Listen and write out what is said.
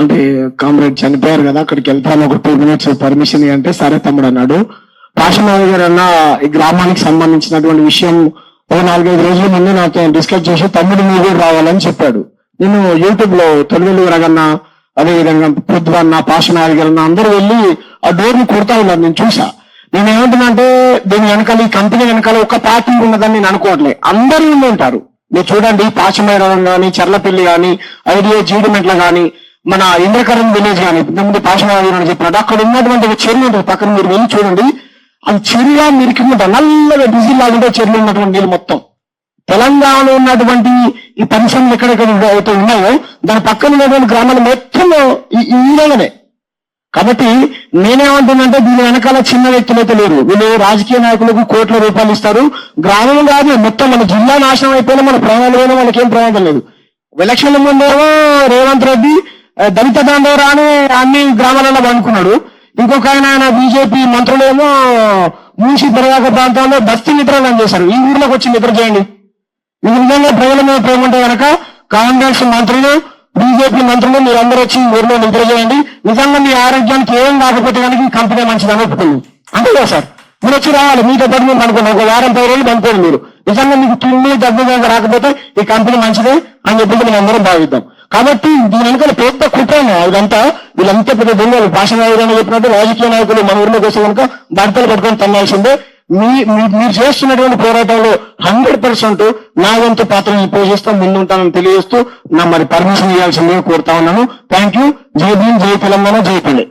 అంటే కామ్రేడ్ చనిపోయారు కదా అక్కడికి వెళ్తాను ఒక టూ మినిట్స్ పర్మిషన్ అంటే సరే తమ్ముడు అన్నాడు. పాషనాథ్ గారు అన్న ఈ గ్రామానికి సంబంధించినటువంటి విషయం ఒక నాలుగైదు రోజుల ముందు నాతో డిస్కస్ చేసి తమ్ముడు నువ్వు కూడా రావాలని చెప్పాడు. నేను యూట్యూబ్లో తొలివెల్లి రగన్న అదే విధంగా పృథ్వన్న పాషనాథ్ గారు అన్న అందరూ వెళ్ళి ఆ డోర్ని కొడతా ఉన్నారు నేను చూసా. నేను ఏమంటున్నా అంటే దీని వెనకాల ఈ కంపెనీ వెనకాల ఒక పార్టీ ఉన్నదని నేను అనుకోవట్లే. అందరూ ఉండి ఉంటారు. మీరు చూడండి పాచమైరం కానీ చర్లపల్లి కానీ ఐడియా జీడిమెట్ల కానీ మన ఇంద్రకరణ్ విలేజ్ కానీ ఇంతకుముందు పాచమైరం అని చెప్పినట్టు అక్కడ ఉన్నటువంటి ఒక చెరువు ఉంటుంది. పక్కన మీరు వెళ్ళి చూడండి. అది చెరువులా మీరు ఉంటుంది నల్లగా డిజిల్ లాగుంటే చెరువు ఉన్నటువంటి నీళ్ళు మొత్తం. తెలంగాణలో ఉన్నటువంటి ఈ పరిశ్రమలు ఎక్కడెక్కడ అయితే ఉన్నాయో దాని పక్కన ఉన్నటువంటి గ్రామాలు మొత్తం ఈ విధంగానే కాబట్టి నేనేమంటున్నానంటే దీని వెనకాల చిన్న వ్యక్తులు అయితే లేరు. వీళ్ళు రాజకీయ నాయకులకు కోట్ల రూపాయలు ఇస్తారు. గ్రామం కాదు మొత్తం మన జిల్లా నాశనం అయిపోయినా మన ప్రాణాలు పోయినా మనకేం ప్రమాదం లేదు. ఎలక్షన్ల ముందేమో రేవంత్ రెడ్డి దళిత దండోరా అని అన్ని గ్రామాలలో పండుకున్నాడు. ఇంకొక ఆయన ఆయన బీజేపీ మంత్రులేమో మూసి దర్యాక ప్రాంతాల్లో బస్తీ నిద్రలను చేశారు. ఈ ఊర్లోకి వచ్చి నిద్ర చేయండి. ఈ నిజంగా ప్రజల మీద ప్రేమ ఉంటే కనుక కాంగ్రెస్ మంత్రులు బీజేపీ మంత్రులు మీరు అందరూ వచ్చి ఊర్లో నిద్ర చేయండి. నిజంగా మీ ఆరోగ్యానికి ఏం కాకపోతే కనుక ఈ కంపెనీ మంచిదని ఒప్పుకుంది. అంతే కదా సార్? మీరు వచ్చి రావాలి. మీతో పాటు మేము అనుకున్నాం ఒక వారం పది రోజులు పనుకోండి మీరు. నిజంగా మీకు తుమ్మి దగ్గర రాకపోతే ఈ కంపెనీ మంచిదే అని చెప్పేసి మేము అందరం భావిద్దాం. కాబట్టి దీని వెనకాల పెద్ద కుట్రనే ఇదంతా వీళ్ళంతా పెద్ద దొంగలు. భాష నాయకులు చెప్పినట్టు రాజకీయ నాయకులు మన ఊర్లోకి వస్తే కనుక భర్తలు పట్టుకొని తన్నాల్సిందే. మీ మీరు చేస్తున్నటువంటి పోరాటంలో హండ్రెడ్ పర్సెంట్ నా వంతు పాత్రను పోషిస్తా ముందుంటానని తెలియజేస్తూ నా మరి పర్మిషన్ ఇవ్వాల్సిందే కోరుతా ఉన్నాను. థ్యాంక్ యూ జై భీమ్ జై తెలంగాణ జై పల్లె.